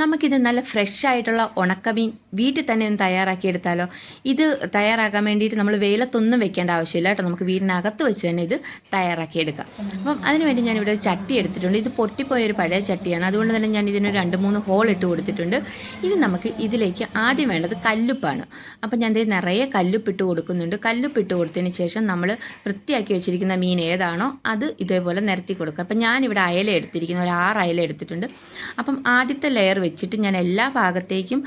നമുക്കിത് നല്ല ഫ്രഷ് ആയിട്ടുള്ള ഉണക്കമീൻ വീട്ടിൽ തന്നെ ഒന്ന് തയ്യാറാക്കിയെടുത്താലോ? ഇത് തയ്യാറാക്കാൻ വേണ്ടിയിട്ട് നമ്മൾ വെയിലത്തൊന്നും വെക്കേണ്ട ആവശ്യമില്ല കേട്ടോ. നമുക്ക് വീടിനകത്ത് വെച്ച് തന്നെ ഇത് തയ്യാറാക്കിയെടുക്കാം. അപ്പം അതിനുവേണ്ടി ഞാനിവിടെ ചട്ടി എടുത്തിട്ടുണ്ട്. ഇത് പൊട്ടിപ്പോയ ഒരു പഴയ ചട്ടിയാണ്. അതുകൊണ്ട് തന്നെ ഞാൻ ഇതിനൊരു രണ്ട് മൂന്ന് ഹോൾ ഇട്ട് കൊടുത്തിട്ടുണ്ട്. ഇനി നമുക്ക് ഇതിലേക്ക് ആദ്യം വേണ്ടത് കല്ലുപ്പാണ്. അപ്പം ഞാൻ ദേ നിറയെ കല്ലുപ്പിട്ട് കൊടുക്കുന്നുണ്ട്. കല്ലുപ്പിട്ട് കൊടുത്തതിന് ശേഷം നമ്മൾ വൃത്തിയാക്കി വെച്ചിരിക്കുന്ന മീൻ ഏതാണോ അത് ഇതേപോലെ നിരത്തി കൊടുക്കുക. അപ്പം ഞാനിവിടെ അയല എടുത്തിരിക്കുന്ന. ഒരു ആറ് അയല എടുത്തിട്ടുണ്ട്. അപ്പം ആദ്യത്തെ ലെയർ വെച്ചിട്ട് ഞാൻ എല്ലാ ഭാഗത്തേക്കും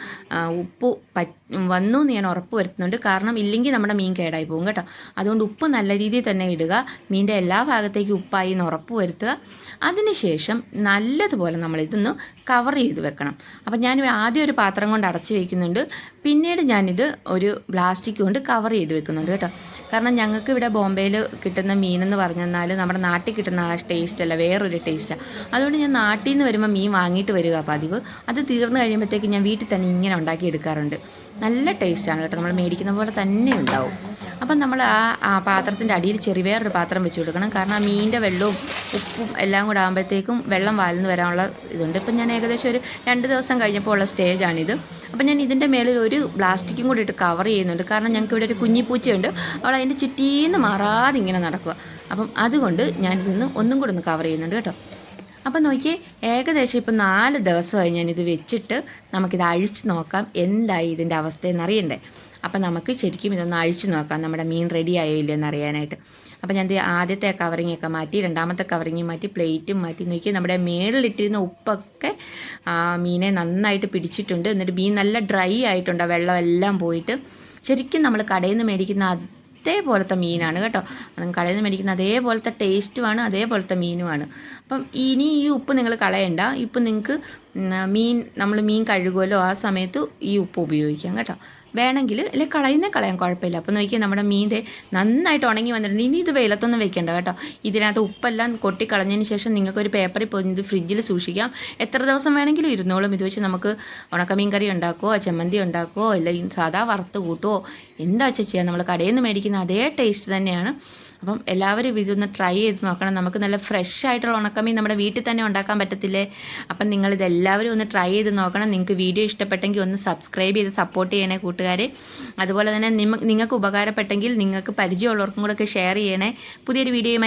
ഉപ്പ് വന്നു എന്ന് ഞാൻ ഉറപ്പ് വരുത്തുന്നുണ്ട്. കാരണം ഇല്ലെങ്കിൽ നമ്മുടെ മീൻ കേടായി പോകും കേട്ടോ. അതുകൊണ്ട് ഉപ്പ് നല്ല രീതിയിൽ തന്നെ ഇടുക. മീന്റെ എല്ലാ ഭാഗത്തേക്കും ഉപ്പായി എന്ന് ഉറപ്പ് വരുത്തുക. അതിനുശേഷം നല്ലതുപോലെ നമ്മൾ ഇതൊന്ന് കവർ ചെയ്ത് വെക്കണം. അപ്പം ഞാൻ ആദ്യം ഒരു പാത്രം കൊണ്ട് അടച്ചു വയ്ക്കുന്നുണ്ട് പിന്നീട് ഞാനിത് ഒരു പ്ലാസ്റ്റിക് കൊണ്ട് കവർ ചെയ്ത് വെക്കുന്നുണ്ട് കേട്ടോ. കാരണം ഞങ്ങൾക്ക് ഇവിടെ ബോംബെയിൽ കിട്ടുന്ന മീനെന്ന് പറഞ്ഞാൽ നമ്മുടെ നാട്ടിൽ കിട്ടുന്ന ആ ടേസ്റ്റ് അല്ല വേറൊരു ടേസ്റ്റാണ് അതുകൊണ്ട് ഞാൻ നാട്ടിൽ നിന്ന് വരുമ്പോൾ മീൻ വാങ്ങിയിട്ട് വരിക പതിവ്. അത് തീർന്നു കഴിയുമ്പോഴത്തേക്ക് ഞാൻ വീട്ടിൽ തന്നെ ഇങ്ങനെ ഉണ്ടാക്കി എടുക്കാറുണ്ട്. നല്ല ടേസ്റ്റാണ് കേട്ടോ നമ്മൾ മേടിക്കുന്ന പോലെ തന്നെ ഉണ്ടാവും. അപ്പം നമ്മൾ ആ പാത്രത്തിന്റെ അടിയിൽ ചെറിയ വേറൊരു പാത്രം വെച്ച് കൊടുക്കണം. കാരണം ആ മീനിന്റെ വെള്ളവും ഉപ്പും എല്ലാം കൂടെ ആകുമ്പോഴത്തേക്കും വെള്ളം വാൽന്ന് വരാനുള്ള ഇതുണ്ട്. ഇപ്പം ഞാൻ ഏകദേശം ഒരു രണ്ട് ദിവസം കഴിഞ്ഞപ്പോൾ ഉള്ള സ്റ്റേജാണിത് അപ്പം ഞാൻ ഇതിന്റെ മേളിൽ ഒരു പ്ലാസ്റ്റിക്കും കൂടി ഇട്ട് കവർ ചെയ്യുന്നുണ്ട്. കാരണം ഞങ്ങൾക്ക് ഇവിടെ ഒരു കുഞ്ഞിപ്പൂച്ചയുണ്ട്. അവൾ അതിന്റെ ചുറ്റീന്ന് മാറാതെ ഇങ്ങനെ നടക്കുക അപ്പം അതുകൊണ്ട് ഞാനിതൊന്ന് ഒന്നും കൂടെ ഒന്ന് കവർ ചെയ്യുന്നുണ്ട് കേട്ടോ. അപ്പം നോക്കിയേ ഏകദേശം ഇപ്പം നാല് ദിവസമായി ഞാനിത് വെച്ചിട്ട് നമുക്കിത് അഴിച്ച് നോക്കാം. എന്തായി ഇതിന്റെ അവസ്ഥയെന്ന് അറിയണ്ടേ അപ്പം നമുക്ക് ശരിക്കും ഇതൊന്ന് അഴിച്ച് നോക്കാം. നമ്മുടെ മീൻ റെഡി ആയോ ഇല്ലെന്ന് അറിയാനായിട്ട് അപ്പം ഞാൻ ആദ്യത്തെ കവറിങ് ഒക്കെ മാറ്റി രണ്ടാമത്തെ കവറിങ് മാറ്റി പ്ലേറ്റും മാറ്റി. നോക്കി നമ്മുടെ മേളിലിട്ടിരുന്ന ഉപ്പൊക്കെ മീനെ നന്നായിട്ട് പിടിച്ചിട്ടുണ്ട്. എന്നിട്ട് മീൻ നല്ല ഡ്രൈ ആയിട്ടുണ്ട്. വെള്ളം എല്ലാം പോയിട്ട്. ശരിക്കും നമ്മൾ കടയിൽ നിന്ന് മേടിക്കുന്ന അതേപോലത്തെ മീനാണ് കേട്ടോ. കടയിൽ നിന്ന് മേടിക്കുന്ന അതേപോലത്തെ ടേസ്റ്റുമാണ് അതേപോലത്തെ മീനുമാണ് അപ്പം ഇനി ഈ ഉപ്പ് നിങ്ങൾ കളയണ്ട. ഇപ്പം നിങ്ങൾക്ക് മീൻ നമ്മൾ മീൻ കഴുകുമല്ലോ ആ സമയത്ത് ഈ ഉപ്പ് ഉപയോഗിക്കാം കേട്ടോ. വേണമെങ്കിൽ അല്ലെങ്കിൽ കളയുന്നേ കളയാൻ കുഴപ്പമില്ല. അപ്പോൾ നോക്കിയാൽ നമ്മുടെ മീൻ ദേ നന്നായിട്ട് ഉണങ്ങി വന്നിട്ടുണ്ട്. ഇനി ഇത് വെയിലത്തൊന്നും വെക്കേണ്ട കേട്ടോ. ഇതിനകത്ത് ഉപ്പെല്ലാം കൊട്ടിക്കളഞ്ഞതിന് ശേഷം നിങ്ങൾക്ക് ഒരു പേപ്പറിൽ പോയി ഇത് ഫ്രിഡ്ജിൽ സൂക്ഷിക്കാം. എത്ര ദിവസം വേണമെങ്കിലും ഇരുന്നോളും. ഇത് വെച്ച് നമുക്ക് ഉണക്കമീൻ കറി ഉണ്ടാക്കുമോ ചമ്മന്തി ഉണ്ടാക്കുമോ അല്ലെങ്കിൽ സാധാ വറുത്ത് കൂട്ടുമോ എന്താ വെച്ചാൽ ചെയ്യാം നമ്മൾ കടയിൽ നിന്ന് മേടിക്കുന്ന അതേ ടേസ്റ്റ് തന്നെയാണ്. അപ്പം എല്ലാവരും ഇതൊന്ന് ട്രൈ ചെയ്ത് നോക്കണം. നമുക്ക് നല്ല ഫ്രഷ് ആയിട്ടുള്ള ഉണക്കമീൻ നമ്മുടെ വീട്ടിൽ തന്നെ ഉണ്ടാക്കാൻ പറ്റത്തില്ലേ? അപ്പം നിങ്ങൾ ഇതെല്ലാവരും ഒന്ന് ട്രൈ ചെയ്ത് നോക്കണം. നിങ്ങൾക്ക് വീഡിയോ ഇഷ്ടപ്പെട്ടെങ്കിൽ ഒന്ന് സബ്സ്ക്രൈബ് ചെയ്ത് സപ്പോർട്ട് ചെയ്യണേ കൂട്ടുകാരെ. അതുപോലെ തന്നെ നിങ്ങൾക്ക് ഉപകാരപ്പെട്ടെങ്കിൽ നിങ്ങൾക്ക് പരിചയമുള്ളവർക്കും കൂടെ ഷെയർ ചെയ്യണേ. പുതിയൊരു വീഡിയോയുമായി